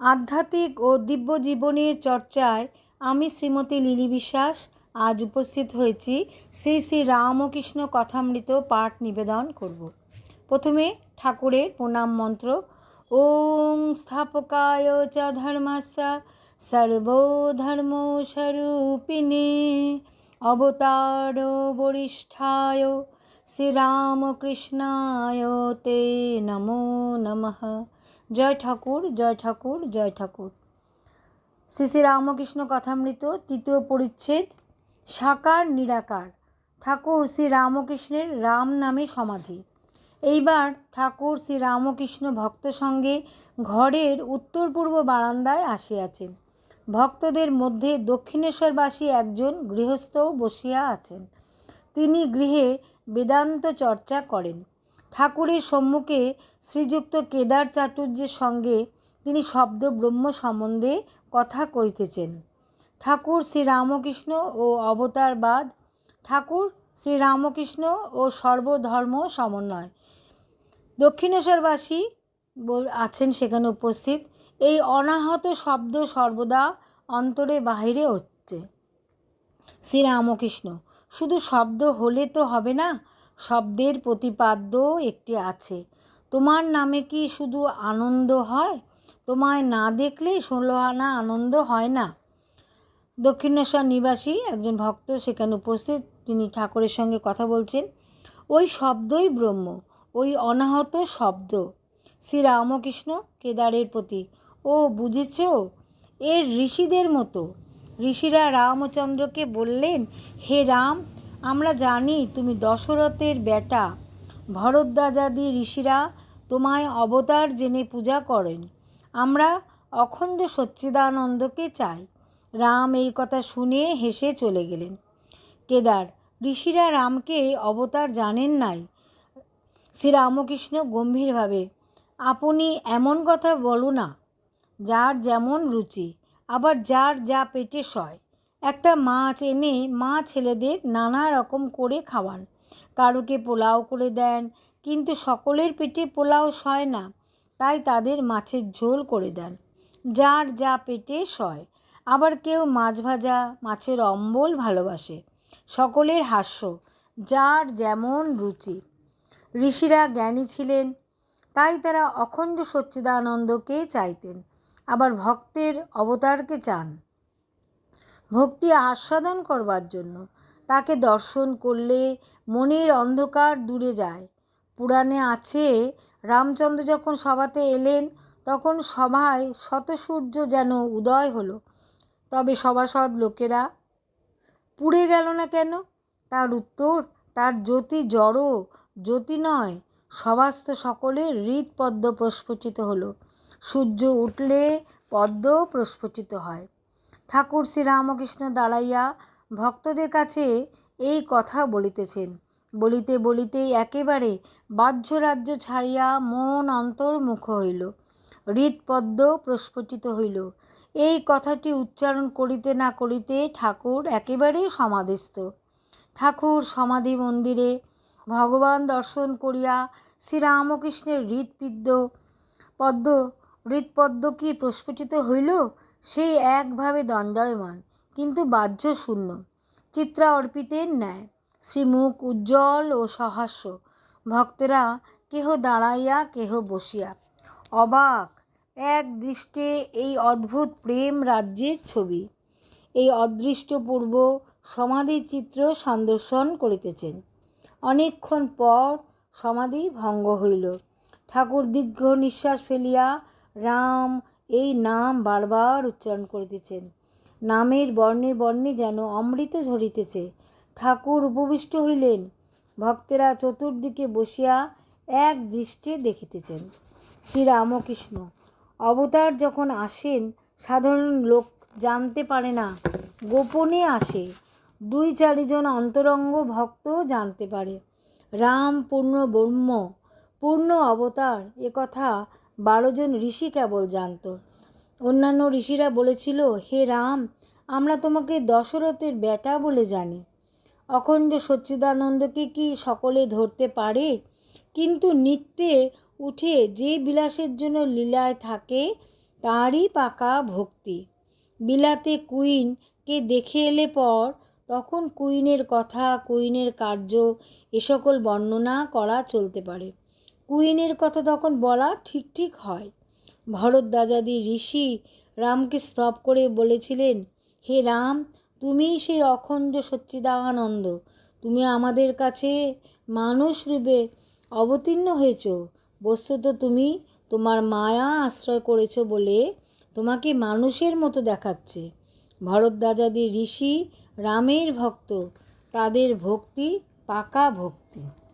আধ্যাত্মিক ও দিব্য জীবনের চর্চায় আমি শ্রীমতী লিলি বিশ্বাস আজ উপস্থিত হয়েছি শ্রী শ্রী রামকৃষ্ণ কথামৃত পাঠ নিবেদন করব। প্রথমে ঠাকুরের প্রণাম মন্ত্র, ওং স্থাপকায় চ ধর্মস্য সর্বধর্ম স্বরূপিণে অবতার বরিষ্ঠায় শ্রীরামকৃষ্ণায় তে নমো নমঃ। জয় ঠাকুর জয় ঠাকুর জয় ঠাকুর। শ্রী শ্রী রামকৃষ্ণ কথামৃত, তৃতীয় পরিচ্ছেদ, সাকার নিরাকার। ঠাকুর শ্রী রামকৃষ্ণের রাম নামে সমাধি। এইবার ঠাকুর শ্রী রামকৃষ্ণ ভক্ত সঙ্গে ঘরের উত্তর পূর্ব বারান্দায় আসিয়াছেন। ভক্তদের মধ্যে দক্ষিণেশ্বরবাসী একজন গৃহস্থও বসিয়া আছেন। তিনি গৃহে বেদান্ত চর্চা করেন। ঠাকুরের সম্মুখে শ্রীযুক্ত কেদার চাটুর্যের সঙ্গে তিনি শব্দ ব্রহ্ম সম্বন্ধে কথা কইতেছেন। ঠাকুর শ্রীরামকৃষ্ণ ও অবতারবাদ। ঠাকুর শ্রীরামকৃষ্ণ ও সর্বধর্ম সমন্বয়। দক্ষিণেশ্বরবাসী আছেন সেখানে উপস্থিত। এই অনাহত শব্দ সর্বদা অন্তরে বাহিরে হচ্ছে। শ্রীরামকৃষ্ণ, শুধু শব্দ হলে তো হবে না শব্দের প্রতিপাদ্য একটি আছে। তোমার নামে কি শুধু আনন্দ হয়? তোমায় না দেখলে ষোলো আনা আনন্দ হয় না। দক্ষিণেশ্বর নিবাসী একজন ভক্ত সেখানে উপস্থিত, তিনি ঠাকুরের সঙ্গে কথা বলছেন। ওই শব্দই ব্রহ্ম, ওই অনাহত শব্দ। শ্রী রামকৃষ্ণ কেদারের প্রতি। ও, বুঝেছ? এর ঋষিদের মতো। ঋষিরা রামচন্দ্রকে বললেন, হে রাম আমরা জানি তুমি দশরথের বেটা। ভরদ্বাজাদি ঋষিরা তোমায় অবতার জেনে পূজা করেন। আমরা অখণ্ড সচ্চিদানন্দকে চাই। রাম এই কথা শুনে হেসে চলে গেলেন। কেদার, ঋষিরা রামকে অবতার জানেন নাই। শ্রীরামকৃষ্ণ গম্ভীরভাবে, আপনি এমন কথা বলো না। যার যেমন রুচি, আবার যার যা পেটে সয় একটা মাছ এনে মা ছেলেদের নানা রকম করে খাওয়ান। কারুকে পোলাও করে দেন, কিন্তু সকলের পেটে পোলাও সয় না, তাই তাদের মাছের ঝোল করে দেন। যার যা পেটে সয়। আবার কেউ মাছ ভাজা, মাছের অম্বল ভালোবাসে। সকলের হাস্য, যার যেমন রুচি। ঋষিরা জ্ঞানী ছিলেন, তাই তারা অখণ্ড সচ্চিদানন্দকে চাইতেন। আবার ভক্তের অবতারকে চান। ভক্তি আস্বাদন করবার জন্য। তাকে দর্শন করলে মনের অন্ধকার দূরে যায়। পুরাণে আছে, রামচন্দ্র যখন সভাতে এলেন, তখন সভায় শতসূর্য যেন উদয় হলো। তবে সভাসদ লোকেরা, পুড়ে গেল না কেন? তার উত্তর, তার জ্যোতি জড়ো, জ্যোতি নয়। সভাস্থ সকলের হৃদপদ্ম প্রস্ফুটিত হলো। সূর্য উঠলে পদ্ম প্রস্ফুটিত হয়। ঠাকুর শ্রীরামকৃষ্ণ দাঁড়াইয়া ভক্তদের কাছে এই কথা বলিতেছেন। বলিতে বলিতেই একেবারে বাহ্য রাজ্য ছাড়িয়া মন অন্তর্মুখ হইল। হৃৎপদ্ম প্রস্ফুটিত হইল। এই কথাটি উচ্চারণ করিতে না করিতে ঠাকুর একেবারেই সমাধিস্থ। ঠাকুর সমাধি মন্দিরে ভগবান দর্শন করিয়া শ্রীরামকৃষ্ণের হৃদপিদ্য পদ্ম হৃদপদ্ম কি প্রস্ফুটিত হইল? সেই একভাবে দণ্ডায়মান, কিন্তু বাহ্য শূন্য। চিত্রা অর্পিতের ন্যায়, শ্রীমুখ উজ্জ্বল ও সহাস্য। ভক্তেরা কেহ দাঁড়াইয়া, কেহ বসিয়া। অবাক, এক দৃষ্টে এই অদ্ভুত প্রেম রাজ্যের ছবি। এই অদৃষ্টপূর্ব সমাধি চিত্র সন্দর্শন করিতেছেন। অনেকক্ষণ পর সমাধি ভঙ্গ হইল। ঠাকুর দীর্ঘ নিঃশ্বাস ফেলিয়া, রাম এই নাম বারবার উচ্চারণ করিতেছেন। নামের বর্ণে বর্ণে যেন অমৃত ঝরিতেছে। ঠাকুর উপবিষ্ট হইলেন। ভক্তেরা চতুর্দিকে বসিয়া এক দৃষ্টে দেখিতেছেন। শ্রীরামকৃষ্ণ, অবতার যখন আসেন, সাধারণ লোক জানতে পারে না, গোপনে আসে। দুই চারিজন অন্তরঙ্গ ভক্তও জানতে পারে। রাম পূর্ণ ব্রহ্ম, পূর্ণ অবতার, এ কথা বারোজন ঋষি কেবল জানত। অন্যান্য ঋষিরা বলেছিল, হে রাম, আমরা তোমাকে দশরথের বেটা বলে জানি। অখণ্ড সচ্চিদানন্দকে কি সকলে ধরতে পারে? কিন্তু নিত্যে উঠে যে বিলাসের জন্য লীলায় থাকে, তারই পাকা ভক্তি। বিলাতে কুইনকে দেখে এলে পর, তখন কুইনের কথা, কুইনের কার্য, এ সকল বর্ণনা করা চলতে পারে। কুইনের কথা তখন বলা ঠিক ঠিক হয়। ভরত ভরদ্বাজাদি ঋষি রামকে স্তব করে বলেছিলেন, হে রাম, তুমিই সেই অখণ্ড সচ্চিদানন্দ। তুমি আমাদের কাছে মানুষ রূপে অবতীর্ণ হয়েছ। বস্তুত তুমি তোমার মায়া আশ্রয় করেছ বলে তোমাকে মানুষের মতো দেখাচ্ছে। ভরদ্বাজাদি ঋষি রামের ভক্ত, তাদের ভক্তি পাকা ভক্তি।